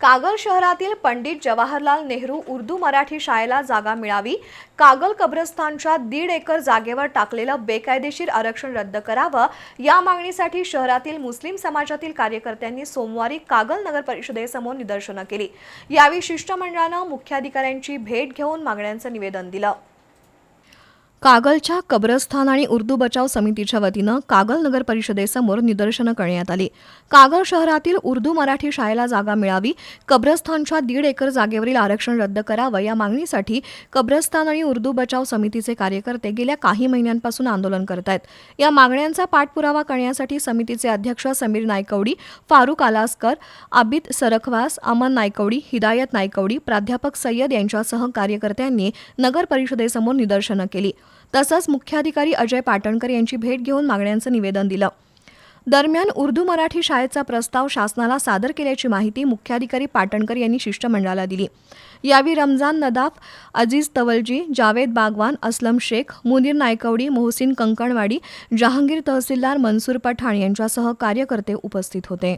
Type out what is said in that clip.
कागल शहरातील पंडित जवाहरलाल नेहरू उर्दू मराठी शाळेला जागा मिळावी. कागल कब्रस्तानच्या दीड एकर जागेवर टाकलेलं बेकायदेशीर आरक्षण रद्द करावं. या मागणीसाठी शहरातील मुस्लिम समाजातील कार्यकर्त्यांनी सोमवारी कागल नगर परिषदेसमोर निदर्शनं केली. यावेळी शिष्टमंडळानं मुख्याधिकाऱ्यांची भेट घेऊन मागण्यांचं निवेदन दिलं. कागलच्या कब्रस्थान आणि उर्दू बचाव समितीच्या वतीनं कागल नगर परिषदेसमोर निदर्शनं करण्यात आली. कागल शहरातील उर्दू मराठी शाळेला जागा मिळावी कब्रस्थानच्या दीड एकर जागेवरील आरक्षण रद्द करावं या मागणीसाठी कब्रस्थान आणि उर्दू बचाव समितीचे कार्यकर्ते गेल्या काही महिन्यांपासून आंदोलन करत आहेत या मागण्यांचा पाठपुरावा करण्यासाठी समितीचे अध्यक्ष समीर नायकवडी फारुक आलासकर आबिद सरखवास अमन नायकवडी हिदायत नायकवडी प्राध्यापक सय्यद यांच्यासह कार्यकर्त्यांनी नगर परिषदेसमोर निदर्शनं केली. तसंच मुख्याधिकारी अजय पाटणकर यांची भेट घेऊन मागण्यांचं निवेदन दिलं. दरम्यान उर्दू मराठी शाळेचा प्रस्ताव शासनाला सादर केल्याची माहिती मुख्याधिकारी पाटणकर यांनी शिष्टमंडळाला दिली. यावेळी रमजान नदाफ अजीज तवलजी जावेद बागवान असलम शेख मुनीर नायकवडी मोहसिन कंकणवाडी जहांगीर तहसीलदार मनसूर पठाण यांच्यासह कार्यकर्ते उपस्थित होते.